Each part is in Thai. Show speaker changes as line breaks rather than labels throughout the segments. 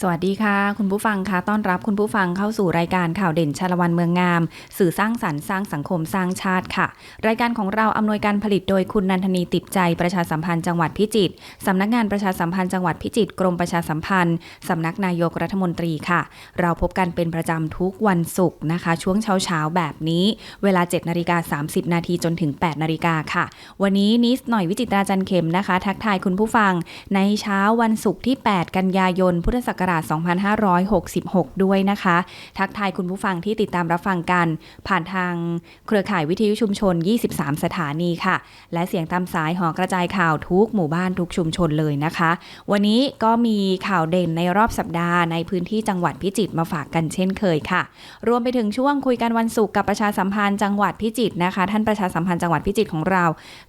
สวัสดีค่ะ คุณผู้ฟังคะต้อนรับคุณผู้ฟังเข้าสู่รายการข่าวเด่นชาละวันเมืองงาม สื่อสร้างสรรค์สร้างสังคมสร้างชาติค่ะ รายการของเราอำนวยการผลิตโดยคุณนันทนีติดใจประชาสัมพันธ์จังหวัดพิจิตรสำนักงานประชาสัมพันธ์จังหวัดพิจิตรกรมประชาสัมพันธ์สำนักนายกรัฐมนตรีค่ะ เราพบกันเป็นประจำทุกวันศุกร์นะคะ ช่วงเช้าเช้าๆแบบนี้ เวลา7นาฬิกา30 นาทีจนถึง8นาฬิกาค่ะ วันนี้นิสหน่อยวิจิตราจันเข็มนะคะ ทักทายคุณผู้ฟังในเช้าวันศุกร์ที่ 8 กันยายนพุทธศักราช2566 ด้วยนะคะ ทักทายคุณผู้ฟังที่ติดตามรับฟังกัน ผ่านทางเครือข่ายวิทยุชุมชน 23 สถานีค่ะ และเสียงตามสายหอกระจายข่าวทุกหมู่บ้านทุกชุมชนเลยนะคะ วันนี้ก็มีข่าวเด่นในรอบสัปดาห์ในพื้นที่จังหวัดพิจิตรมาฝากกันเช่นเคยค่ะ รวมไปถึงช่วงคุยกันวันศุกร์กับประชาสัมพันธ์จังหวัดพิจิตรนะคะ ท่านประชาสัมพันธ์จังหวัดพิจิตรของเรา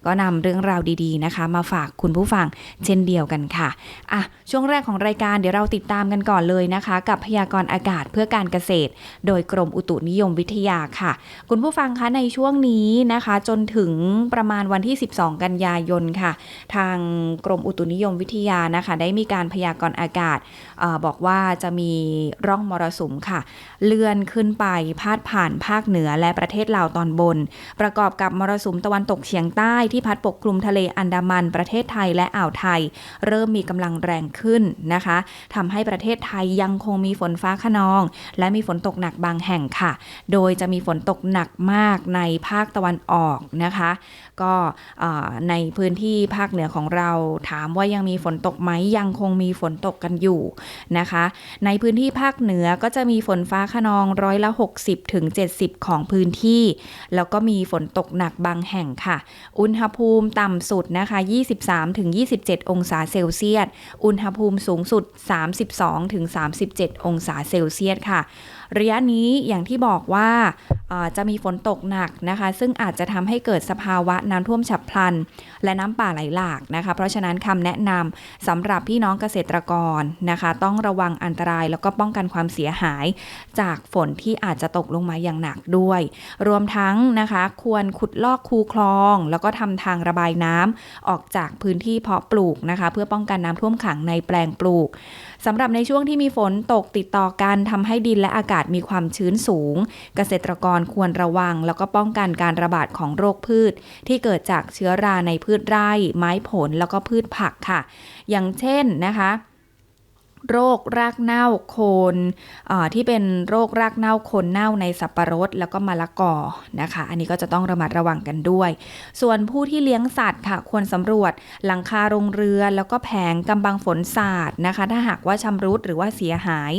ก็นำเรื่องราวดีๆนะคะ มาฝากคุณผู้ฟังเช่นเดียวกันค่ะอะช่วงแรกของรายการเดี๋ยวเราติดตามกันก่อนเลยนะคะ กับพยากรณ์อากาศเพื่อการเกษตร โดยกรมอุตุนิยมวิทยาค่ะ คุณผู้ฟังคะในช่วงนี้นะคะ จนถึงประมาณวันที่ 12 กันยายนค่ะ ทางกรมอุตุนิยมวิทยานะคะ ได้มีการพยากรณ์อากาศ อบอกว่าจะมีร่องมรสุมค่ะ เลื่อนขึ้นไปพาดผ่านภาคเหนือและประเทศลาวตอนบน ประกอบกับมรสุมตะวันตกเฉียงใต้ที่พัดปกคลุมทะเลอันดามันประเทศไทยและอ่าวไทย เริ่มมีกำลังแรงขึ้นนะคะทำให้ประเทศไทยยังคงมีฝนฟ้าขนอง และมีฝนตกหนักบางแห่งค่ะ โดยจะมีฝนตกหนักมากในภาคตะวันออกนะคะ ก็ในพื้นที่ภาคเหนือของเราถามว่ายังมีฝนตกไหมยังคงมีฝนตกกันอยู่นะคะ ในพื้นที่ภาคเหนือก็จะมีฝนฟ้าขนองร้อยละ 60ถึง70 ของพื้นที่ แล้วก็มีฝนตกหนักบางแห่งค่ะ อุณหภูมิต่ำสุดนะคะ 23ถึง27 องศาเซลเซียส อุณหภูมิสูงสุด 32ถึง37 องศาเซลเซียสค่ะ ระยะนี้อย่างที่บอกว่าจะมีฝนตกหนักนะคะ ซึ่งอาจจะทำให้เกิดสภาวะน้ำท่วมฉับพลัน และน้ำป่าไหลหลากนะคะ เพราะฉะนั้นคำแนะนำสำหรับพี่น้องเกษตรกรนะคะ ต้องระวังอันตรายแล้วก็ป้องกันความเสียหาย จากฝนที่อาจจะตกลงมาอย่างหนักด้วย รวมทั้งนะคะควรขุดลอกคูคลอง แล้วก็ทำทางระบายน้ำออกจากพื้นที่เพาะปลูกนะคะ เพื่อป้องกันน้ำท่วมขังในแปลงปลูกสำหรับในช่วงที่มีฝนตกติดต่อกันทำให้ดินและอากาศมีความชื้นสูง เกษตรกรควรระวัง แล้วก็ป้องกันการระบาดของโรคพืช ที่เกิดจากเชื้อราในพืชไร่ ไม้ผลแล้วก็พืชผักค่ะ อย่างเช่นนะคะ โรครากเน่าโคนที่เป็นโรครากเน่าโคนเน่าในสับปะรดแล้วก็มะละกอนะคะ อันนี้ก็จะต้องระมัดระวังกันด้วย ส่วนผู้ที่เลี้ยงสัตว์ค่ะ ควรสำรวจหลังคาโรงเรือนแล้วก็แผงกำบังฝนศาสาดนะคะ ถ้าหากว่าชำรุดหรือว่าเสียหาย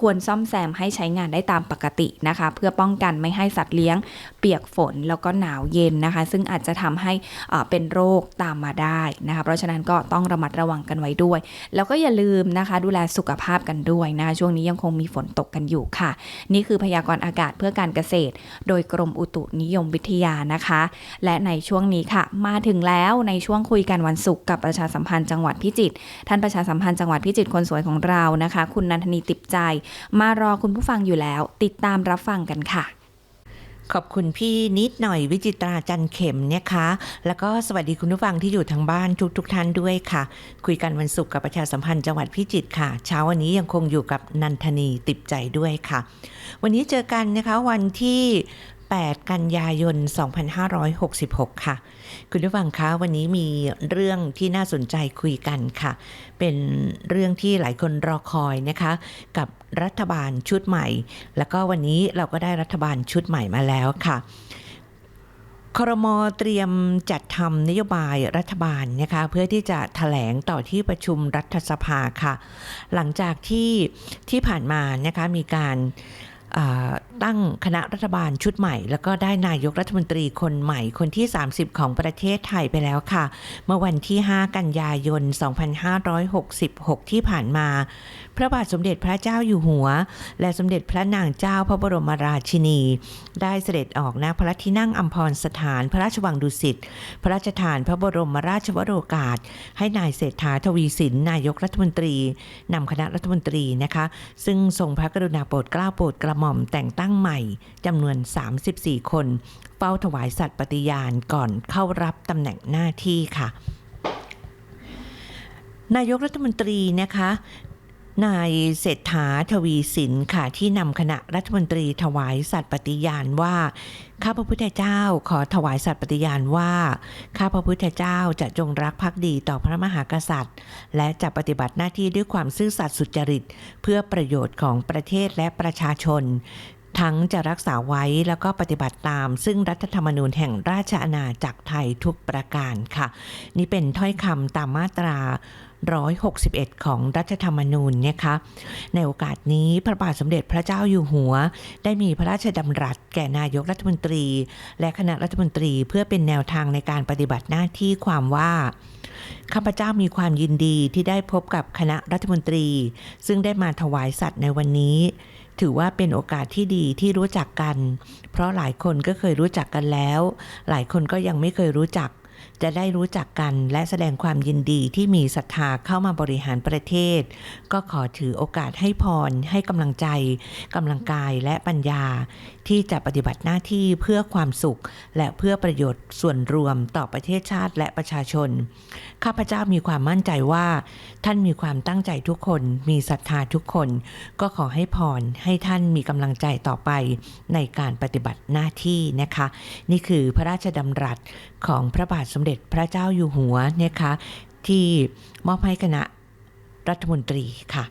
ควรซ่อมแซมให้ใช้งานได้ตามปกตินะคะ เพื่อป้องกันไม่ให้สัตว์เลี้ยง เปียกฝนแล้วก็หนาวเย็นนะคะ ซึ่งอาจจะทำให้เป็นโรคตามมาได้นะคะ เพราะฉะนั้นก็ต้องระมัดระวังกันไว้ด้วย แล้วก็อย่าลืมนะคะ ดูแลสุขภาพกันด้วยนะ ช่วงนี้ยังคงมีฝนตกกันอยู่ค่ะ นี่คือพยากรณ์อากาศเพื่อการเกษตร โดยกรมอุตุนิยมวิทยานะคะ และในช่วงนี้ค่ะ มาถึงแล้วในช่วงคุยกันวันศุกร์กับประชาสัมพันธ์จังหวัดพิจิตรท่านประชาสัมพันธ์จังหวัดพิจิตรคนสวยของเรานะคะ คุณนันทนีติบใจ มารอคุณผู้ฟังอยู่แล้ว ติดตามรับฟังกันค่ะ
ขอบคุณพี่นิดหน่อยวิจิตราจันเข็มนะคะ แล้วก็สวัสดีคุณผู้ฟังที่อยู่ทางบ้านทุกๆทท่านด้วยค่ะ คุยกันวันศุกร์กับประชาสัมพันธ์จังหวัดพิจิตรค่ะ เช้าวันนี้ยังคงอยู่กับนันทนีติบใจด้วยค่ะ วันนี้เจอกันนะคะวันที่ 8 กันยายน 2566 ค่ะ คุณผู้ฟังคะวันนี้มีเรื่องที่น่าสนใจคุยกันค่ะ เป็นเรื่องที่หลายคนรอคอยนะคะ กับรัฐบาลชุดใหม่ แล้วก็วันนี้เราก็ได้รัฐบาลชุดใหม่มาแล้วค่ะครมเตรียมจัดทำนโยบายรัฐบาลนะคะเพื่อที่จะถแถลงต่อที่ประชุมรัฐสภาค่ะ หลังจากที่ที่ผ่านมานะคะมีการตั้งคณะรัฐบาลชุดใหม่ แล้วก็ได้นายกรัฐมนตรีคนใหม่คนที่ 30 ของประเทศไทยไปแล้วค่ะ เมื่อวันที่ 5 กันยายน 2566 ที่ผ่านมา พระบาทสมเด็จพระเจ้าอยู่หัว และสมเด็จพระนางเจ้าพระบรมราชินี ได้เสด็จออกณพระที่นั่งอัมพรสถานพระราชวังดุสิตพระราชทานพระบรมราชวโรกาส ให้นายเศรษฐาทวีสินนายกรัฐมนตรีนำคณะรัฐมนตรีนะคะ ซึ่งทรงพระกรุณาโปรดเกล้าโปรดกระหม่อมแต่งตั้งใหม่จำนวน 34 คนเฝ้าถวายสัตย์ปฏิญาณก่อนเข้ารับตำแหน่งหน้าที่ค่ะ นายกรัฐมนตรีนะคะ นายเศรษฐาทวีสินค่ะที่นำคณะรัฐมนตรีถวายสัตย์ปฏิญาณว่า ข้าพระพุทธเจ้าขอถวายสัตย์ปฏิญาณว่า ข้าพระพุทธเจ้าจะจงรักภักดีต่อพระมหากษัตริย์ และจะปฏิบัติหน้าที่ด้วยความซื่อสัตย์สุจริต เพื่อประโยชน์ของประเทศและประชาชน ทั้งจะรักษาไว้แล้วก็ปฏิบัติตาม ซึ่งรัฐธรรมนูญแห่งราชอาณาจักรไทยทุกประการค่ะ นี่เป็นถ้อยคำตามมาตรา 161 ของรัฐธรรมนูญนะคะในโอกาสนี้พระบาทสมเด็จพระเจ้าอยู่หัว ได้มีพระราชดำรัสแก่นายกรัฐมนตรี และคณะรัฐมนตรีเพื่อเป็นแนวทางในการปฏิบัติหน้าที่ความว่าข้าพเจ้ามีความยินดีที่ได้พบกับคณะรัฐมนตรี ซึ่งได้มาถวายสัตว์ในวันนี้ ถือว่าเป็นโอกาสที่ดีที่รู้จักกัน เพราะหลายคนก็เคยรู้จักกันแล้ว หลายคนก็ยังไม่เคยรู้จัก จะได้รู้จักกันและแสดงความยินดีที่มีศรัทธาเข้ามาบริหารประเทศ ก็ขอถือโอกาสให้พรให้กำลังใจกำลังกายและปัญญา ที่จะปฏิบัติหน้าที่เพื่อความสุข และเพื่อประโยชน์ส่วนรวมต่อประเทศชาติและประชาชน ข้าพเจ้ามีความมั่นใจว่า ท่านมีความตั้งใจทุกคน มีศรัทธาทุกคน ก็ขอให้พรให้ท่านมีกำลังใจต่อไปในการปฏิบัติหน้าที่นะคะ นี่คือพระราชดำรัสของพระบาทสมเด็จพระเจ้าอยู่หัวนะคะที่มอบให้คณะรัฐมนตรีค่ะ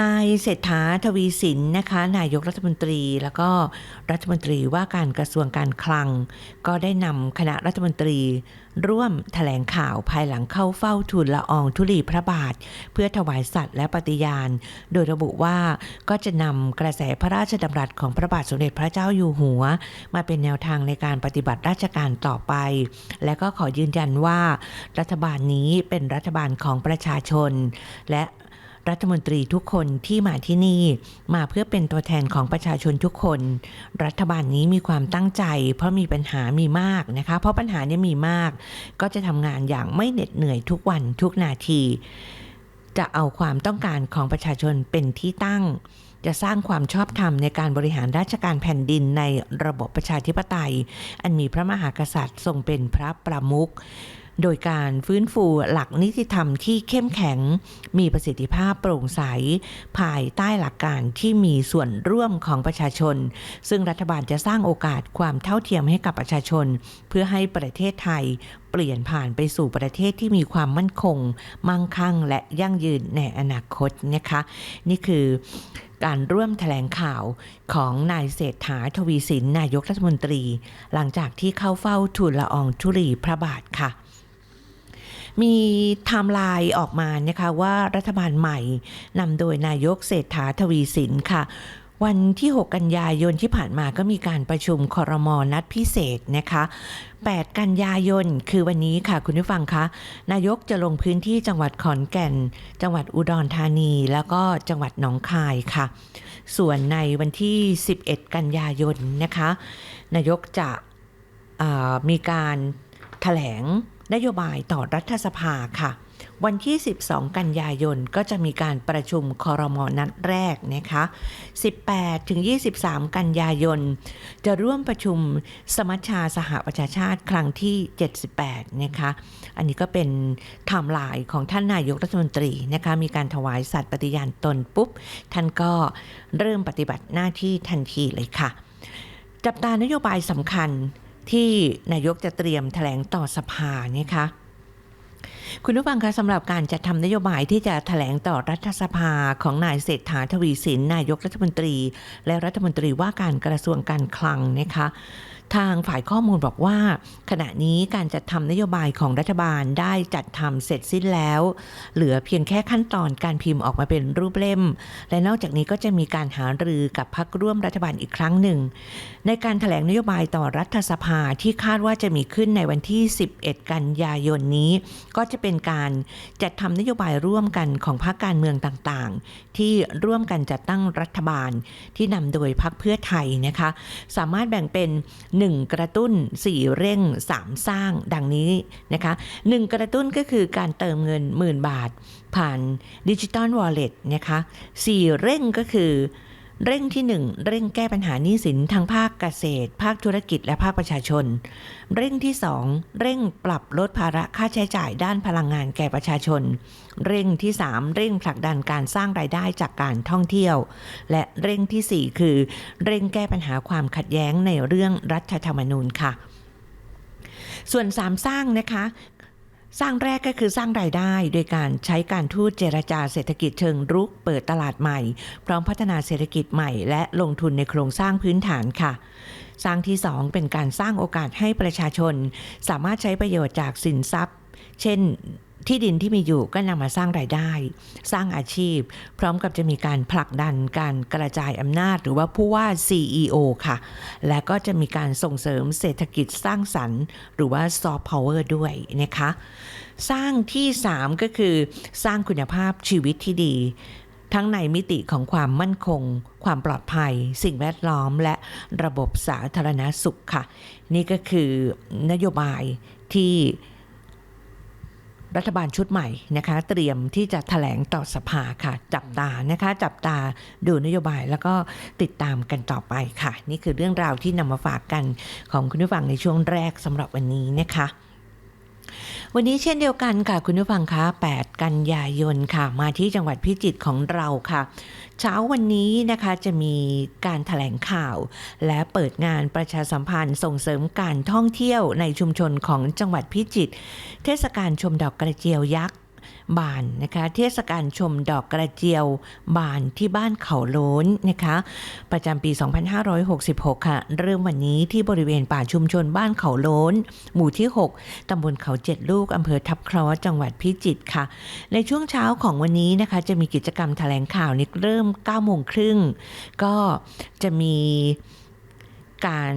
นายเศรษฐาทวีสินนะคะ นายกรัฐมนตรีแล้วก็รัฐมนตรีว่าการกระทรวงการคลัง ก็ได้นำคณะรัฐมนตรี ร่วมแถลงข่าวภายหลังเข้าเฝ้าทูลละอองธุลีพระบาท เพื่อถวายสัตว์และปฏิญาณ โดยระบุว่าก็จะนำกระแสพระราชดำรัสของพระบาทสมเด็จพระเจ้าอยู่หัว มาเป็นแนวทางในการปฏิบัติราชการต่อไป และก็ขอยืนยันว่า รัฐบาลนี้เป็นรัฐบาลของประชาชน และ รัฐมนตรีทุกคนที่มาที่นี่มาเพื่อเป็นตัวแทนของประชาชนทุกคน รัฐบาลนี้มีความตั้งใจ เพราะมีปัญหามีมากนะคะ เพราะปัญหาเนี่ยมีมาก ก็จะทำงานอย่างไม่เหน็ดเหนื่อยทุกวันทุกนาที จะเอาความต้องการของประชาชนเป็นที่ตั้ง จะสร้างความชอบธรรมในการบริหารราชการแผ่นดินในระบบประชาธิปไตย อันมีพระมหากษัตริย์ทรงเป็นพระประมุข โดยการฟื้นฟูหลักนิติธรรมที่เข้มแข็ง มีประสิทธิภาพโปร่งใส ภายใต้หลักการที่มีส่วนร่วมของประชาชน ซึ่งรัฐบาลจะสร้างโอกาสความเท่าเทียมให้กับประชาชน เพื่อให้ประเทศไทยเปลี่ยนผ่านไปสู่ประเทศที่มีความมั่นคง มั่งคั่ง และยั่งยืนในอนาคตนะคะ นี่คือการร่วมแถลงข่าวของนายเศรษฐาทวีสินนายกรัฐมนตรี หลังจากที่เข้าเฝ้าทูลละอองธุลีพระบาทค่ะ มีไทม์ไลน์ออกมานะคะว่ารัฐบาลใหม่นำโดยนายกเศรษฐาทวีสินค่ะวันที่ 6 กันยายนที่ผ่านมาก็มีการประชุมคอรมอนัดพิเศษนะคะ 8 กันยายนคือวันนี้ค่ะคุณผู้ฟังคะ นายกจะลงพื้นที่จังหวัดขอนแก่น จังหวัดอุดรธานี แล้วก็จังหวัดหนองคายค่ะ ส่วนในวันที่ 11 กันยายนนะคะ นายกจะมีการแถลง นโยบายต่อรัฐสภาค่ะ วันที่ 12 กันยายนก็จะมีการประชุมคอรมอนัดแรกนะคะ 18 ถึง 23 กันยายน จะร่วมประชุมสมัชชาสหประชาชาติครั้งที่ 78 นะคะ อันนี้ก็เป็นไทม์ไลน์ของท่านนายกรัฐมนตรีนะคะ มีการถวายสัตย์ปฏิญาณตนปุ๊บ ท่านก็เริ่มปฏิบัติหน้าที่ทันทีเลยค่ะ จับตานโยบายสำคัญ ที่นายกจะเตรียมแถลงต่อสภาเนี่ยคะคุณผู้ฟังคะสำหรับการจัดทำนโยบายที่จะแถลงต่อรัฐสภาของนายเศรษฐาทวีสินนายกรัฐมนตรี และรัฐมนตรีว่าการกระทรวงการคลังนะคะ ทางฝ่ายข้อมูลบอกว่า ขณะนี้การจัดทำนโยบายของรัฐบาลได้จัดทำเสร็จสิ้นแล้ว เหลือเพียงแค่ขั้นตอนการพิมพ์ออกมาเป็นรูปเล่ม และนอกจากนี้ก็จะมีการหารือกับพักร่วมรัฐบาลอีกครั้งหนึ่ง ในการถแถลงนโยบายต่อรัฐสภาที่คาดว่าจะมีขึ้นในวันที่ 11 กันยายนนี้ ก็จะเป็นการจัดทำนโยบายร่วมกันของพรรคการเมืองต่างๆ ที่ร่วมกันจัดตั้งรัฐบาลที่นำโดยพรรคเพื่อไทยนะคะ สามารถแบ่งเป็น1 กระตุ้น 4 เร่ง 3 สร้างดังนี้นะคะ 1 กระตุ้นก็คือการเติมเงินหมื่นบาท ผ่านดิจิตอลวอลเล็ตนะคะ 4 เร่งก็คือ เร่งที่ 1 เร่งแก้ปัญหาหนี้สินทางภาคเกษตร ภาคธุรกิจและภาคประชาชน เร่งที่ 2 เร่งปรับลดภาระค่าใช้จ่ายด้านพลังงานแก่ประชาชน เร่งที่ 3 เร่งผลักดันการสร้างรายได้จากการท่องเที่ยว และเร่งทีสี่4 คือ เร่งแก้ปัญหาความขัดแย้งในเรื่องรัฐธรรมนูญค่ะส่วน3สร้างนะคะ สร้างแรกก็คือสร้างรายได้โดยการใช้การทูตเจรจาเศรษฐกิจเชิงรุกเปิดตลาดใหม่ พร้อมพัฒนาเศรษฐกิจใหม่และลงทุนในโครงสร้างพื้นฐานค่ะ สร้างที่ 2 เป็นการสร้างโอกาสให้ประชาชน สามารถใช้ประโยชน์จากสินทรัพย์ เช่น ที่ดินที่มีอยู่ก็นำมาสร้างรายได้ สร้างอาชีพ พร้อมกับจะมีการผลักดันการกระจายอำนาจ หรือว่าผู้ว่า CEO ค่ะ และก็จะมีการส่งเสริมเศรษฐกิจสร้างสรรค์ หรือว่าซอฟต์พาวเวอร์ด้วยนะคะ สร้างที่ 3 ก็คือสร้างคุณภาพชีวิตที่ดีทั้งในมิติของความมั่นคง ความปลอดภัย สิ่งแวดล้อม และระบบสาธารณสุขค่ะ นี่ก็คือนโยบายที่ รัฐบาลชุดใหม่นะคะ เตรียมที่จะถแถลงต่อสภาค่ะ จับตานะคะ จับตาดูนโยบายแล้วก็ติดตามกันต่อไปค่ะ นี่คือเรื่องราวที่นำมาฝากกันของคุณผู้ฟังในช่วงแรกสำหรับวันนี้นะคะ วันนี้เช่นเดียวกันค่ะคุณผู้ฟังคะ 8 กันยายนค่ะ มาที่จังหวัดพิจิตรของเราค่ะ เช้าวันนี้นะคะจะมีการถแถลงข่าว และเปิดงานประชาสัมพันธ์ส่งเสริมการท่องเที่ยวในชุมชนของจังหวัดพิจิตร เทศกาลชมดอกกระเจียวยักษ์ บานนะคะ เทศกาลชมดอกกระเจียว บานที่บ้านเขาโล้นนะคะ ประจำปี 2566 ค่ะ เริ่มวันนี้ที่บริเวณป่าชุมชนบ้านเขาโล้น หมู่ที่ 6 ตำบลเขาเจ็ดลูกอำเภอทับคราจังหวัดพิจิตรค่ะ ในช่วงเช้าของวันนี้นะคะ จะมีกิจกรรมแถลงข่าวนี้เริ่ม9โมงครึ่งก็จะมีการ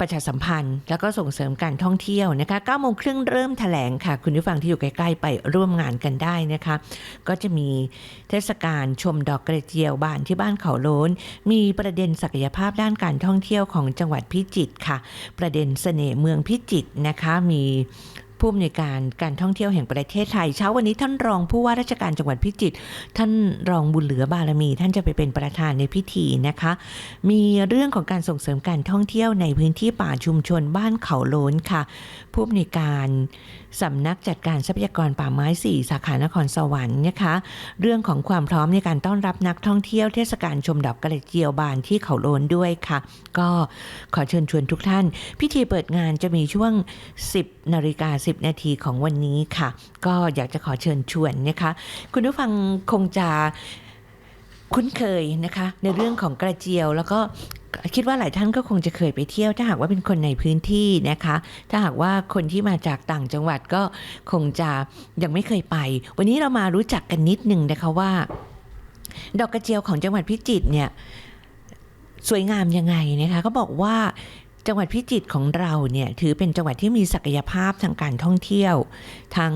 ประชาสัมพันธ์ แล้วก็ส่งเสริมการท่องเที่ยวนะคะ9โมงครึ่งเริ่มแถลงค่ะ คุณผู้ฟังที่อยู่ใกล้ๆไปร่วมงานกันได้นะคะ ก็จะมีเทศกาลชมดอกกระเจียวบานที่บ้านเขาโล้น มีประเด็นศักยภาพด้านการท่องเที่ยวของจังหวัดพิจิตรค่ะ ประเด็นเสน่ห์เมืองพิจิตรนะคะ มี ผู้อำนวยการการท่องเที่ยวแห่งประเทศไทย เช้าวันนี้ท่านรองผู้ว่าราชการจังหวัดพิจิตรท่านรองบุญเหลือบารมี ท่านจะไปเป็นประธานในพิธีนะคะ มีเรื่องของการส่งเสริมการท่องเที่ยวในพื้นที่ป่าชุมชนบ้านเขาโลนค่ะ ผู้อำนวยการสำนักจัดการทรัพยากรป่าไม้ 4 สาขานครสวรรค์นะคะ เรื่องของความพร้อมในการต้อนรับนักท่องเที่ยวเทศกาลชมดอกกระเจียวบานที่เขาโลนด้วยค่ะ ก็ขอเชิญชวนทุกท่าน พิธีเปิดงานจะมีช่วง 10นาฬิกา10 นาทีของวันนี้ค่ะ ก็อยากจะขอเชิญชวนนะคะ คุณผู้ฟังคงจะคุ้นเคยนะคะในเรื่องของกระเจียวแล้วก็ คิดว่าหลายท่านก็คงจะเคยไปเที่ยวถ้าหากว่าเป็นคนในพื้นที่นะคะ ถ้าหากว่าคนที่มาจากต่างจังหวัดก็คงจะยังไม่เคยไป วันนี้เรามารู้จักกันนิดนึงนะคะว่า ดอกกระเจียวของจังหวัดพิจิตรเนี่ยสวยงามยังไงนะคะเขาบอกว่า จังหวัดพิจิตรของเราเนี่ยถือเป็นจังหวัดที่มีศักยภาพทางการท่องเที่ยว ทั้ง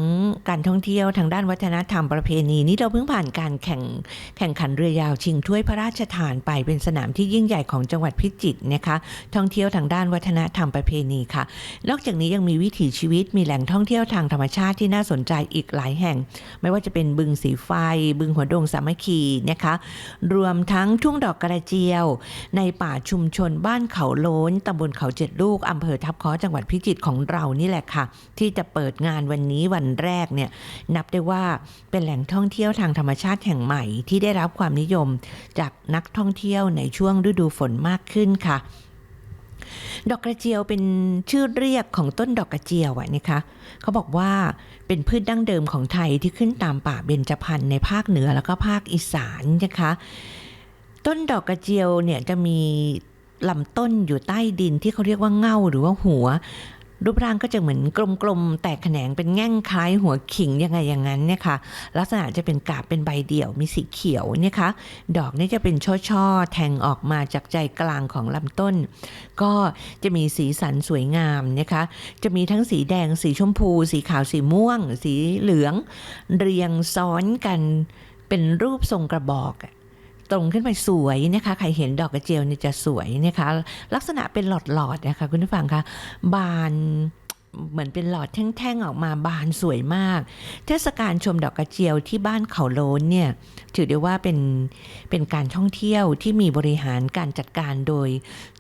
การท่องเที่ยวทางด้านวัฒนธรรมประเพณีนี่เราเพิ่งผ่านการแข่งแข่งขันเรือยาวชิงถ้วยพระราชทานไปเป็นสนามที่ยิ่งใหญ่ของจังหวัดพิจิตรนะคะท่องเที่ยวทางด้านวัฒนธรรมประเพณีค่ะ นอกจากนี้ยังมีวิถีชีวิตมีแหล่งท่องเที่ยวทางธรรมชาติที่น่าสนใจอีกหลายแห่ง ไม่ว่าจะเป็นบึงสีไฟ บึงหัวดงสามัคคีนะคะรวมทั้งทุ่งดอกกระเจียว ในป่าชุมชนบ้านเขาโล้นตำบลเขาเจ็ดลูกอำเภอทับคาะจังหวัดพิจิตรของเรานี่แหละค่ะ ที่จะเปิดงานวันนี้วันแรกเนี่ยนับได้ว่าเป็นแหล่งท่องเที่ยวทางธรรมชาติแห่งใหม่ที่ได้รับความนิยมจากนักท่องเที่ยวในช่วงฤดูฝนมากขึ้นค่ะ ดอกกระเจียวเป็นชื่อเรียกของต้นดอกกระเจียวอะนะคะเขาบอกว่าเป็นพืชดั้งเดิมของไทยที่ขึ้นตามป่าเบญจพรรณในภาคเหนือแล้วก็ภาคอีสานนะคะต้นดอกกระเจียวเนี่ยจะมี ลำต้นอยู่ใต้ดินที่เขาเรียกว่าเง่าหรือว่าหัว รูปร่างก็จะเหมือนกลมๆ แตกแขนงเป็นแง่งคล้ายหัวขิงยังไงอย่างนั้นเนี่ยค่ะ ลักษณะจะเป็นกาบเป็นใบเดี่ยวมีสีเขียวเนี่ยค่ะ ดอกนี่จะเป็นช่อๆ แทงออกมาจากใจกลางของลำต้น ก็จะมีสีสันสวยงามนะคะ จะมีทั้งสีแดง สีชมพู สีขาว สีม่วง สีเหลือง เรียงซ้อนกันเป็นรูปทรงกระบอก ตรงขึ้นไปสวยนะคะใครเห็นดอกกระเจียวเนี่ยจะสวยนะคะ ลักษณะเป็นหลอดๆนะคะคุณผู้ฟังคะบานเหมือนเป็นหลอดแท่งๆออกมาบานสวยมาก เทศกาลชมดอกกระเจียวที่บ้านเขาโลนเนี่ยถือได้ว่าเป็นเป็นการท่องเที่ยวที่มีบริหารการจัดการโดย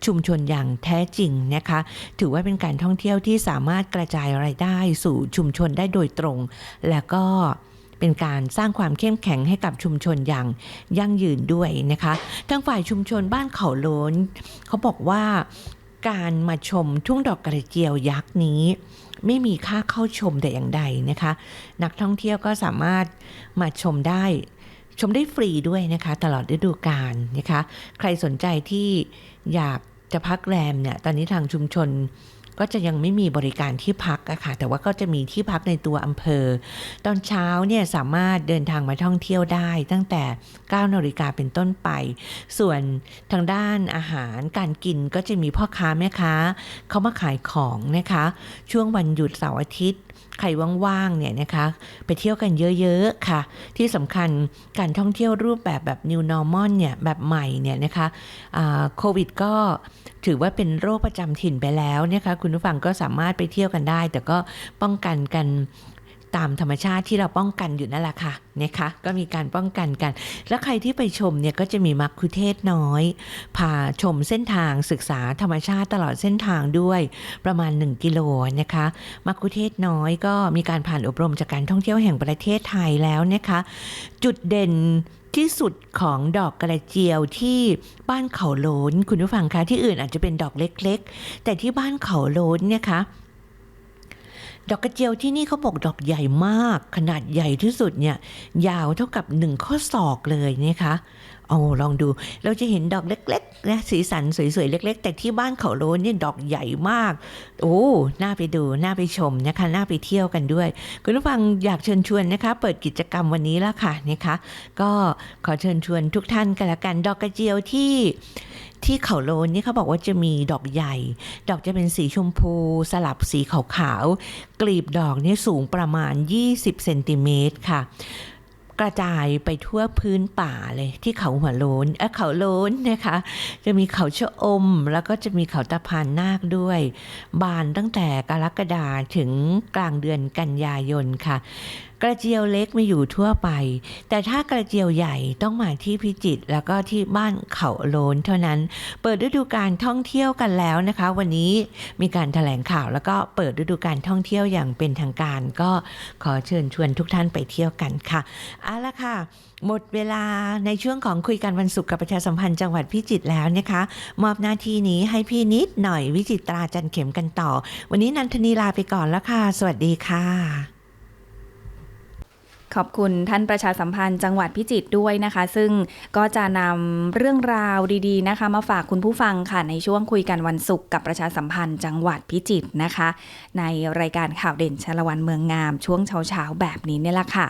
ชุมชนอย่างแท้จริงนะคะ ถือว่าเป็นการท่องเที่ยวที่สามารถกระจายรายได้สู่ชุมชนได้โดยตรง และก็ เป็นการสร้างความเข้มแข็งให้กับชุมชนอย่างยั่งยืนด้วยนะคะทางฝ่ายชุมชนบ้านเขาโลนเขาบอกว่าการมาชมทุ่งดอกกระเจียวยักษ์นี้ ไม่มีค่าเข้าชมแต่อย่างใดนะคะ นักท่องเที่ยวก็สามารถมาชมได้ชมได้ฟรีด้วยนะคะ ตลอดฤดูกาลนะคะ ใครสนใจที่อยากจะพักแรมเนี่ย ตอนนี้ทางชุมชน ก็จะยังไม่มีบริการที่พักอะค่ะ แต่ว่าก็จะมีที่พักในตัวอำเภอ ตอนเช้าเนี่ยสามารถเดินทางมาท่องเที่ยวได้ตั้งแต่9นาฬิกาเป็นต้นไป ส่วนทางด้านอาหารการกินก็จะมีพ่อค้าแม่ค้าเขามาขายของนะคะ ช่วงวันหยุดเสาร์อาทิตย์ ใครว่างๆเนี่ยนะคะไปเที่ยวกันเยอะๆค่ะ ที่สำคัญการท่องเที่ยวรูปแบบแบบ new normal เนี่ยแบบใหม่เนี่ยนะคะโควิดก็ถือว่าเป็นโรคประจำถิ่นไปแล้วนะคะคุณผู้ฟังก็สามารถไปเที่ยวกันได้ แต่ก็ป้องกันกัน ตามธรรมชาติที่เราป้องกันอยู่นั่นแหละค่ะนะคะก็มีการป้องกันกัน แล้วใครที่ไปชมเนี่ยก็จะมีมักคุเทศน้อย พาชมเส้นทางศึกษาธรรมชาติตลอดเส้นทางด้วยประมาณ 1 กิโลนะคะมักคุเทศน้อยก็มีการผ่านอบรมจากการท่องเที่ยวแห่งประเทศไทยแล้วนะคะ จุดเด่นที่สุดของดอกกระเจียวที่บ้านเขาโลนคุณผู้ฟังคะที่อื่นอาจจะเป็นดอกเล็ก ๆ แต่ที่บ้านเขาโลนเนี่ยคะ ดอกกระเจียวที่นี่เขาบอกดอกใหญ่มาก ขนาดใหญ่ที่สุดเนี่ยยาวเท่ากับหนึ่งข้อศอกเลยนะคะเอาลองดูเราจะเห็นดอกเล็กๆนะสีสันสวยๆเล็ก ๆ แต่ที่บ้านเขาโลนเนี่ยดอกใหญ่มาก โอ้น่าไปดูน่าไปชมนะคะน่าไปเที่ยวกันด้วย คุณผู้ฟังอยากเชิญชวนนะคะ เปิดกิจกรรมวันนี้แล้วค่ะนะคะ ก็ขอเชิญชวนทุกท่านกันละกันดอกกระเจียวที่ ที่เขาโลนนี่เขาบอกว่าจะมีดอกใหญ่ ดอกจะเป็นสีชมพูสลับสีขาวๆกลีบดอกนี่สูงประมาณ 20เซนติเมตรค่ะกระจายไปทั่วพื้นป่าเลยที่เขาหัวโลนเออเขาโลนนะคะ จะมีเขาชะอม แล้วก็จะมีเขาตะพานนาคด้วย บานตั้งแต่กรกฎาถึงกลางเดือนกันยายนค่ะ กระเจียวเล็กมีอยู่ทั่วไป แต่ถ้ากระเจียวใหญ่ต้องมาที่พิจิตรแล้วก็ที่บ้านเขาโลนเท่านั้น เปิดฤดูการท่องเที่ยวกันแล้วนะคะ วันนี้มีการแถลงข่าวแล้วก็เปิดฤดูการท่องเที่ยวอย่างเป็นทางการ ก็ขอเชิญชวนทุกท่านไปเที่ยวกันค่ะเอาละค่ะ หมดเวลาในช่วงของคุยกันวันศุกร์กับประชาสัมพันธ์จังหวัดพิจิตรแล้วนะคะ มอบหน้าที่นี้ให้พี่นิดหน่อยวิจิตราจันเข็มกันต่อ วันนี้นันทนีลาไปก่อนแล้วค่ะ สวัสดีค่ะ
ขอบคุณท่านประชาสัมพันธ์จังหวัดพิจิตรด้วยนะคะ ซึ่งก็จะนำเรื่องราวดีๆนะคะ มาฝากคุณผู้ฟังค่ะในช่วงคุยกันวันศุกร์กับประชาสัมพันธ์จังหวัดพิจิตรนะคะ ในรายการข่าวเด่นชลวันเมืองงาม ช่วงเช้าๆแบบนี้เนี่ยแหละค่ะ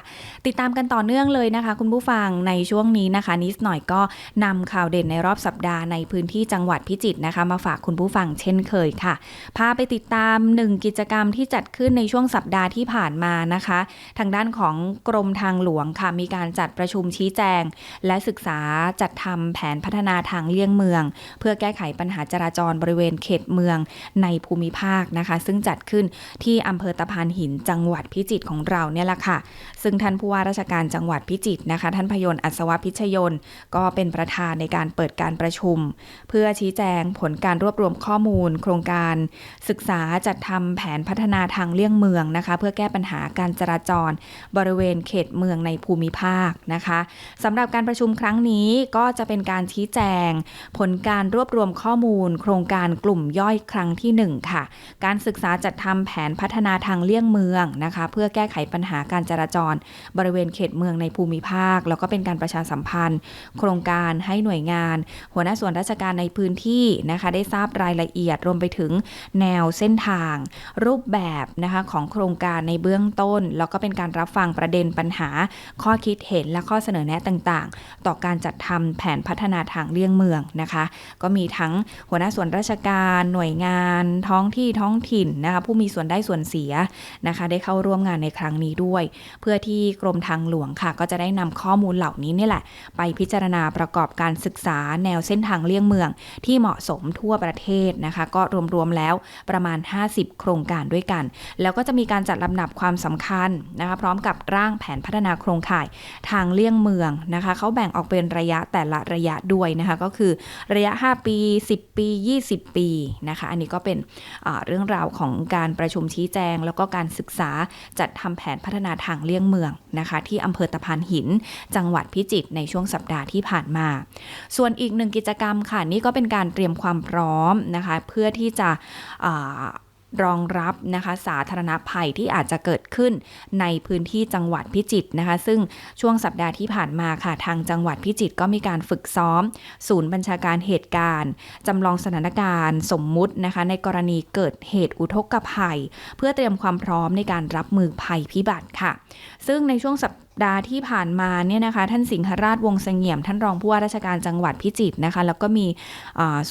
ติดตามกันต่อเนื่องเลยนะคะ คุณผู้ฟังในช่วงนี้นะคะ นิดหน่อยก็นำข่าวเด่นในรอบสัปดาห์ในพื้นที่จังหวัดพิจิตรนะคะ มาฝากคุณผู้ฟังเช่นเคยค่ะพาไปติดตามหนึ่งกิจกรรมที่จัดขึ้นในช่วงสัปดาห์ที่ผ่านมานะคะ ทางด้านของกรรมทางหลวงค่ะมีการจัดประชุมชี้แจง และศึกษาจัดทำแผนพัฒนาทางเลี่ยงเมือง เพื่อแก้ไขปัญหาจราจรบริเวณเขตเมืองในภูมิภาคนะคะ ซึ่งจัดขึ้นที่อำเภอตะพานหินจังหวัดพิจิตรของเราเนี่ยแหละค่ะ ซึ่งท่านผู้ว่าราชการจังหวัดพิจิตรนะคะ ท่านพยนต์อัศวพิชยนก็เป็นประธานในการเปิดการประชุม เพื่อชี้แจงผลการรวบรวมข้อมูล โครงการ ศึกษาจัดทำแผนพัฒนาทางเลี่ยงเมืองนะคะ เพื่อแก้ปัญหาการจราจรบริเวณเขตเมืองในภูมิภาคนะคะสำหรับการประชุมครั้งนี้ก็จะเป็นการชี้แจง ผลการรวบรวมข้อมูล โครงการกลุ่มย่อยครั้งที่ 1 ค่ะ การศึกษาจัดทำแผนพัฒนาทางเลี่ยงเมืองนะคะ เพื่อแก้ไขปัญหาการจราจร บริเวณเขตเมืองในภูมิภาค แล้วก็เป็นการประชาสัมพันธ์ โครงการให้หน่วยงาน หัวหน้าส่วนราชการในพื้นที่นะคะ ได้ทราบรายละเอียดรวมไปถึงแนวเส้นทาง รูปแบบนะคะของโครงการในเบื้องต้น แล้วก็เป็นการรับฟังประเด็นปัญหา ข้อคิดเห็นและข้อเสนอแนะต่างๆ ต่อการจัดทำแผนพัฒนาทางเลี่ยงเมืองนะคะ ก็มีทั้งหัวหน้าส่วนราชการหน่วยงาน ท้องที่ท้องถิ่นนะคะผู้มีส่วนได้ส่วนเสียนะคะ ได้เข้าร่วมงานในครั้งนี้ด้วย เพื่อที่กรมทางหลวงค่ะ ก็จะได้นำข้อมูลเหล่านี้นี่แหละ ไปพิจารณาประกอบการศึกษาแนวเส้นทางเลี่ยงเมือง ที่เหมาะสมทั่วประเทศนะคะ ก็รวมๆแล้วประมาณ 50 โครงการด้วยกัน แล้วก็จะมีการจัดลำดับความสำคัญนะคะพร้อมกับร่างแผนพัฒนาโครงข่ายทางเลี่ยงเมืองนะคะเขาแบ่งออกเป็นระยะแต่ละระยะด้วยนะคะก็คือระยะ 5 ปี 10 ปี 20 ปีนะคะอันนี้ก็เป็นเรื่องราวของการประชุมชี้แจง แล้วก็การศึกษาจัดทำแผนพัฒนาทางเลี่ยงเมืองนะคะที่อำเภอตะพานหิน จังหวัดพิจิตรในช่วงสัปดาห์ที่ผ่านมา ส่วนอีกหนึ่งกิจกรรมค่ะนี่ก็เป็นการเตรียมความพร้อมนะคะเพื่อที่จะ รองรับนะคะสาธารณภัยที่อาจจะเกิดขึ้นในพื้นที่จังหวัดพิจิตรนะคะ ซึ่งช่วงสัปดาห์ที่ผ่านมาค่ะ ทางจังหวัดพิจิตรก็มีการฝึกซ้อม ศูนย์บัญชาการเหตุการณ์จำลองสถานการณ์สมมุตินะคะ ในกรณีเกิดเหตุอุทกภัย เพื่อเตรียมความพร้อมในการรับมือภัยพิบัติค่ะ ซึ่งในช่วงสัป ดาห์ที่ผ่านมาเนี่ยนะคะท่านสิงหราชวงศ์เสงี่ยม ท่านรองผู้ว่าราชการจังหวัดพิจิตรนะคะ แล้วก็มี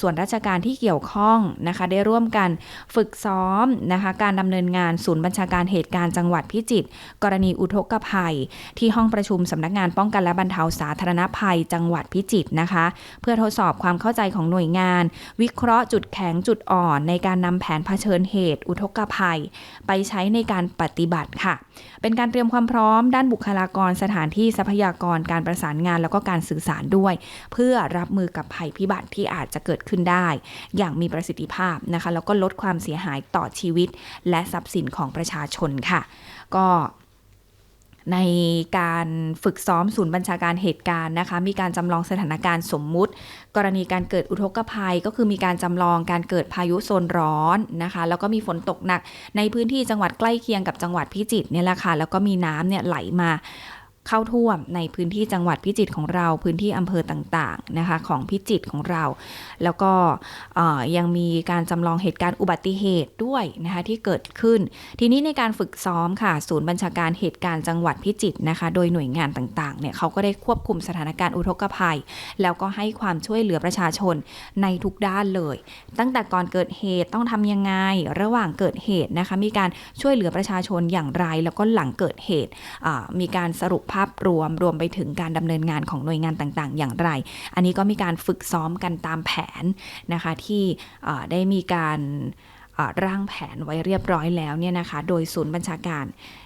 ส่วนราชการที่เกี่ยวข้องนะคะ ได้ร่วมกันฝึกซ้อมนะคะ การดำเนินงานศูนย์บัญชาการเหตุการณ์จังหวัดพิจิตรกรณีอุทกภัย ที่ห้องประชุมสำนักงานป้องกันและบรรเทาสาธารณภัยจังหวัดพิจิตรนะคะ เพื่อทดสอบความเข้าใจของหน่วยงาน วิเคราะห์จุดแข็งจุดอ่อน ในการนำแผนเผชิญเหตุ อุทกภัย ไปใช้ในการปฏิบัติค่ะ เป็นการเตรียมความพร้อมด้านบุคลากรสถานที่ทรัพยากรการประสานงานแล้วก็การสื่อสารด้วย เพื่อรับมือกับภัยพิบัติที่อาจจะเกิดขึ้นได้ อย่างมีประสิทธิภาพนะคะ แล้วก็ลดความเสียหายต่อชีวิต และทรัพย์สินของประชาชนค่ะ ก็ ในการฝึกซ้อมศูนย์บัญชาการเหตุการณ์นะคะ มีการจำลองสถานการณ์สมมุติ กรณีการเกิดอุทกภัยก็คือมีการจำลองการเกิดพายุโซนร้อนนะคะ แล้วก็มีฝนตกหนักในพื้นที่จังหวัดใกล้เคียงกับจังหวัดพิจิตรเนี่ยแหละค่ะแล้วก็มีน้ำเนี่ยไหลมา เข้าท่วมในพื้นที่จังหวัดพิจิตรของเราพื้นที่อำเภอต่างๆนะคะของพิจิตรของเรา แล้วก็ยังมีการจำลองเหตุการณ์อุบัติเหตุด้วยนะคะที่เกิดขึ้น ทีนี้ในการฝึกซ้อมค่ะ ศูนย์บัญชาการเหตุการณ์จังหวัดพิจิตรนะคะโดยหน่วยงานต่างๆเนี่ยเขาก็ได้ควบคุมสถานการณ์อุทกภัย แล้วก็ให้ความช่วยเหลือประชาชนในทุกด้านเลย ตั้งแต่ก่อนเกิดเหตุต้องทำยังไงระหว่างเกิดเหตุนะคะมีการช่วยเหลือประชาชนอย่างไร แล้วก็หลังเกิดเหตุมีการสรุปภาพรวมรวมไปถึงการดำเนินงานของหน่วยงานต่างๆ อย่างไร อันนี้ก็มีการฝึกซ้อมกันตามแผนนะคะที่ได้มีการร่างแผนไว้เรียบร้อยแล้วเนี่ยนะคะ โดยศูนย์บัญชาการ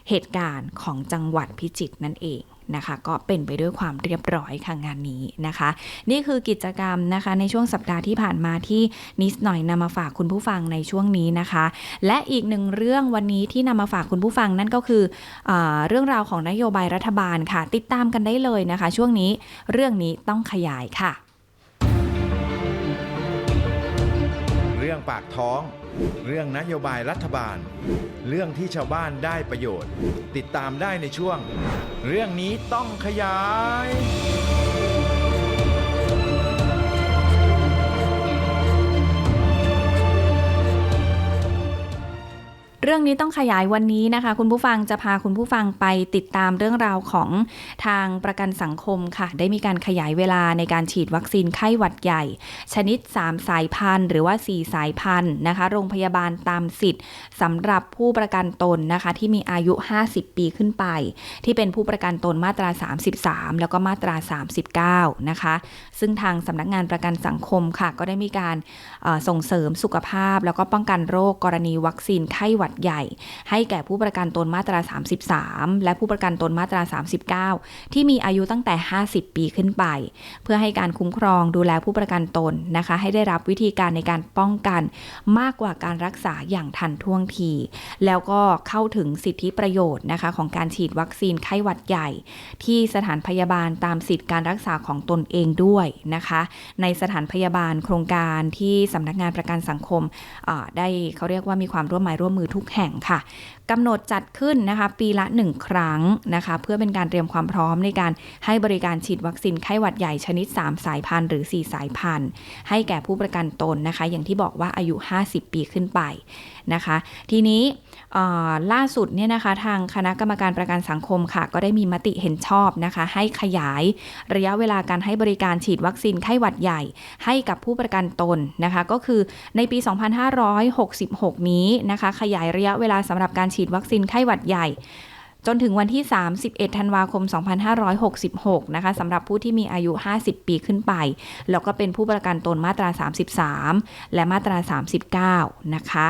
เหตุการณ์ของจังหวัดพิจิตรนั่นเอง นะคะ ก็เป็นไปด้วยความเรียบร้อยค่ะงานนี้นะคะ นี่คือกิจกรรมนะคะในช่วงสัปดาห์ที่ผ่านมาที่นิสหน่อยนำมาฝากคุณผู้ฟังในช่วงนี้นะคะ และอีกหนึ่งเรื่องวันนี้ที่นำมาฝากคุณผู้ฟังนั่นก็คืออเรื่องราวของนโยบายรัฐบาลค่ะ ติดตามกันได้เลยนะคะ ช่วงนี้เรื่องนี้ต้องขยายค่ะ
เรื่องปากท้อง เรื่องนโยบายรัฐบาล เรื่องที่ชาวบ้านได้ประโยชน์ ติดตามได้ในช่วง เรื่องนี้ต้องขยาย
เรื่องนี้ต้องขยายวันนี้นะคะ คุณผู้ฟังจะพาคุณผู้ฟังไปติดตามเรื่องราวของทางประกันสังคมค่ะ ได้มีการขยายเวลาในการฉีดวัคซีนไข้หวัดใหญ่ ชนิด 3 สายพันธุ์ หรือว่า 4 สายพันธุ์นะคะ โรงพยาบาลตามสิทธิ์สำหรับผู้ประกันตนนะคะ ที่มีอายุ 50 ปีขึ้นไป ที่เป็นผู้ประกันตนมาตรา 33 แล้วก็มาตรา 39 นะคะ ซึ่งทางสำนักงานประกันสังคมค่ะ ก็ได้มีการส่งเสริมสุขภาพ แล้วก็ป้องกันโรคกรณีวัคซีนไข้หวัดใหญ่ ให้แก่ผู้ประกันตนมาตรา 33 และผู้ประกันตนมาตรา 39 ที่มีอายุตั้งแต่ 50 ปีขึ้นไป เพื่อให้การคุ้มครองดูแลผู้ประกันตนนะคะ ให้ได้รับวิธีการในการป้องกันมากกว่าการรักษาอย่างทันท่วงที แล้วก็เข้าถึงสิทธิประโยชน์นะคะของการฉีดวัคซีนไข้หวัดใหญ่ ที่สถานพยาบาลตามสิทธิการรักษาของตนเองด้วยนะคะ ในสถานพยาบาลโครงการที่สำนักงานประกันสังคมได้เขาเรียกว่ามีความร่วมไม้ร่วมมือทุกแห่งค่ะกำหนดจัดขึ้นนะคะปีละ 1 ครั้งนะคะเพื่อเป็นการเตรียมความพร้อมในการให้บริการฉีดวัคซีนไข้หวัดใหญ่ชนิด 3 สายพันธุ์หรือ 4 สายพันธุ์ ให้แก่ผู้ประกันตนนะคะ อย่างที่บอกว่าอายุ 50 ปีขึ้นไปนะคะ ทีนี้ล่าสุดเนี่ยนะคะทางคณะกรรมการประกันสังคมค่ะ ก็ได้มีมติเห็นชอบนะคะ ให้ขยายระยะเวลาการให้บริการฉีดวัคซีนไข้หวัดใหญ่ ให้กับผู้ประกันตนนะคะ ก็คือในปี 2566 นี้นะคะ ขยายระยะเวลาสำหรับการฉีดวัคซีนไข้หวัดใหญ่ จนถึงวันที่ 31 ธันวาคม 2566 นะคะสำหรับผู้ที่มีอายุ 50 ปีขึ้นไป แล้วก็เป็นผู้ประกันตนมาตรา 33 และมาตรา 39 นะคะ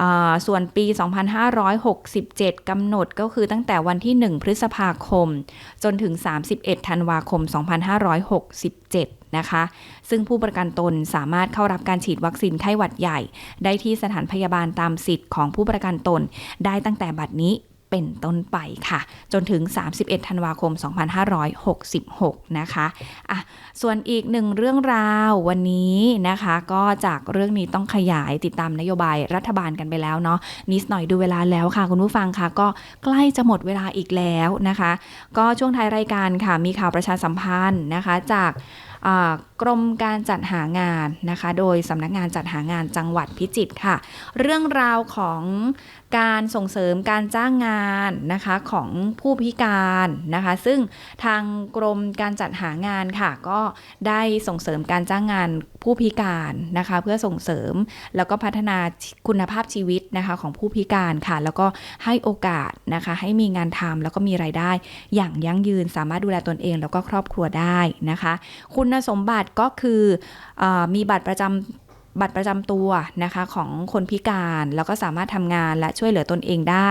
อ่าส่วนปี 2567 กำหนดก็คือตั้งแต่วันที่ 1 พฤษภาคม จนถึง 31 ธันวาคม 2567นะคะ ซึ่งผู้ประกันตนสามารถเข้ารับการฉีดวัคซีนไข้หวัดใหญ่ ได้ที่สถานพยาบาลตามสิทธิ์ของผู้ประกันตนได้ตั้งแต่บัดนี้เป็นต้นไปค่ะ จนถึง 31 ธันวาคม 2566 นะคะอะส่วนอีกหนึ่งเรื่องราววันนี้นะคะ ก็จากเรื่องนี้ต้องขยายติดตามนโยบายรัฐบาลกันไปแล้วเนาะนิดหน่อยดูเวลาแล้วค่ะ คุณผู้ฟังค่ะ ก็ใกล้จะหมดเวลาอีกแล้วนะคะ ก็ช่วงท้ายรายการค่ะ มีข่าวประชาสัมพันธ์นะคะ จาก กรมการจัดหางานนะคะ โดยสำนักงานจัดหางานจังหวัดพิจิตรค่ะ เรื่องราวของการส่งเสริมการจ้างงานนะคะของผู้พิการนะคะ ซึ่งทางกรมการจัดหางานค่ะ ก็ได้ส่งเสริมการจ้างงานผู้พิการนะคะ เพื่อส่งเสริมแล้วก็พัฒนาคุณภาพชีวิตนะคะของผู้พิการค่ะ แล้วก็ให้โอกาสนะคะ ให้มีงานทำแล้วก็มีรายได้ อย่างยั่งยืนสามารถดูแลตนเองแล้วก็ครอบครัวได้นะคะ คุณสมบัติก็คืออมีบัตรประจำ บัตรประจำตัวนะคะของคนพิการ แล้วก็สามารถทำงานและช่วยเหลือตนเองได้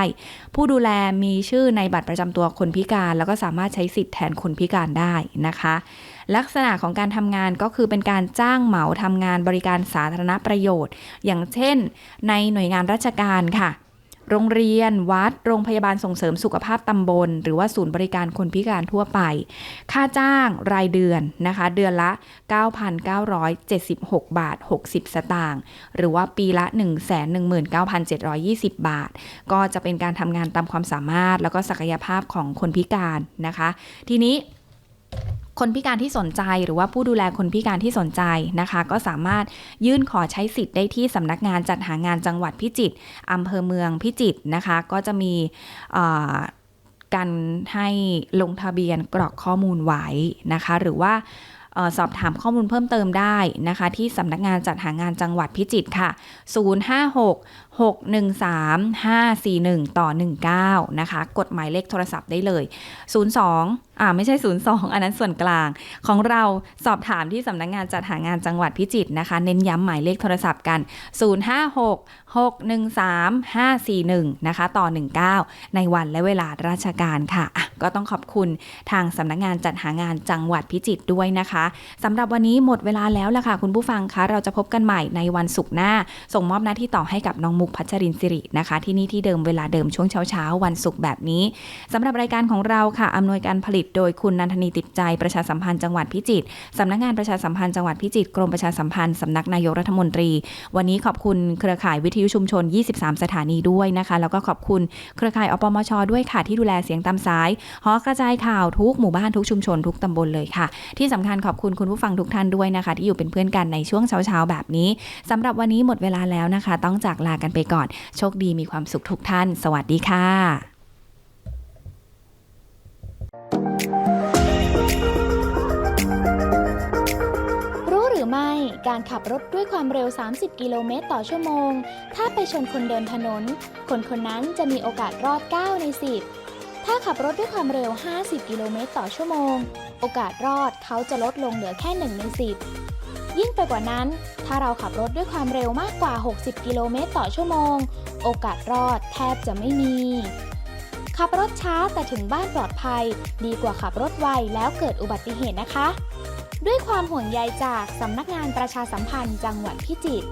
ผู้ดูแลมีชื่อในบัตรประจำตัวคนพิการ แล้วก็สามารถใช้สิทธิ์แทนคนพิการได้นะคะ ลักษณะของการทำงานก็คือเป็นการจ้างเหมาทำงานบริการสาธารณประโยชน์ อย่างเช่น ในหน่วยงานราชการค่ะ โรงเรียนวัด โรงพยาบาลส่งเสริมสุขภาพตำบล หรือว่าศูนย์บริการคนพิการทั่วไป ค่าจ้างรายเดือนนะคะ เดือนละ 9,976 บาท 60 สตางค์หรือว่าปีละ 119,720 บาท ก็จะเป็นการทำงานตามความสามารถแล้วก็ศักยภาพของคนพิการนะคะ ทีนี้ คนพิการที่สนใจหรือว่าผู้ดูแลคนพิการที่สนใจนะคะ ก็สามารถยื่นขอใช้สิทธิ์ได้ที่สำนักงานจัดหางานจังหวัดพิจิตรอำเภอเมืองพิจิตรนะคะ ก็จะมีการให้ลงทะเบียนกรอกข้อมูลไว้นะคะ หรือว่าสอบถามข้อมูลเพิ่มเติมได้นะคะ ที่สำนักงานจัดหางานจังหวัดพิจิตรค่ะ 056 613 541 ต่อ 19 นะคะ กดหมายเลขโทรศัพท์ได้เลย 02 อ่าไม่ใช่ 02 อันนั้นส่วนกลาง ของเราสอบถามที่สำนักงานจัดหางานจังหวัดพิจิตรนะคะ เน้นย้ำหมายเลขโทรศัพท์กัน 056 613 541 นะคะ ต่อ 19 ในวันและเวลาราชการค่ะะก็ต้องขอบคุณทางสำนักงานจัดหางานจังหวัดพิจิตรด้วยนะคะสำหรับวันนี้หมดเวลาแล้วล่ะค่ะ คุณผู้ฟังคะเราจะพบกันใหม่ในวันศุกร์หน้า ส่งมอบหน้าที่ต่อให้กับน้องมุกพัชรินสิรินะคะ ที่นี่ที่เดิมเวลาเดิมช่วงเช้าๆ วันศุกร์แบบนี้สำหรับรายการของเราค่ะอำนวยการผลิตโดยคุณนันทนีติดใจประชาสัมพันธ์จังหวัดพิจิตรสำนักงานประชาสัมพันธ์จังหวัดพิจิตรกรมประชาสัมพันธ์สำนักนายกรัฐมนตรี วันนี้ขอบคุณเครือข่ายวิทยุชุมชน 23 สถานีด้วยนะคะ แล้วก็ขอบคุณเครือข่ายอปมชด้วยค่ะที่ดูแลเสียงตามสายหอกระจายข่าวทุกหมู่บ้านทุกชุมชนทุกตำบลเลยค่ะ ที่สำคัญขอบคุณคุณผู้ฟังทุกท่านด้วยนะคะ ที่อยู่เป็นเพื่อนกันในช่วงเช้าๆแบบนี้สำหรับวันนี้หมดเวลาแล้วนะคะ ต้องจากลากันไปก่อน โชคดีมีความสุขทุกท่าน สวัสดีค่ะ
รู้หรือไม่การขับรถด้วยความเร็ว 30 กิโลเมตรต่อชั่วโมง ถ้าไปชนคนเดินถนน คนคนนั้นจะมีโอกาสรอด 9 ใน 10 ถ้าขับรถด้วยความเร็ว 50 กิโลเมตรต่อชั่วโมง โอกาสรอดเขาจะลดลงเหลือแค่ 1 ใน 10 ยิ่งไปกว่านั้น ถ้าเราขับรถด้วยความเร็วมากกว่า 60 กิโลเมตรต่อชั่วโมง โอกาสรอดแทบจะไม่มี ขับรถช้าแต่ถึงบ้านปลอดภัย ดีกว่าขับรถไวแล้วเกิดอุบัติเหตุนะคะ ด้วยความห่วงใยจากสำนักงานประชาสัมพันธ์จังหวัดพิจิตร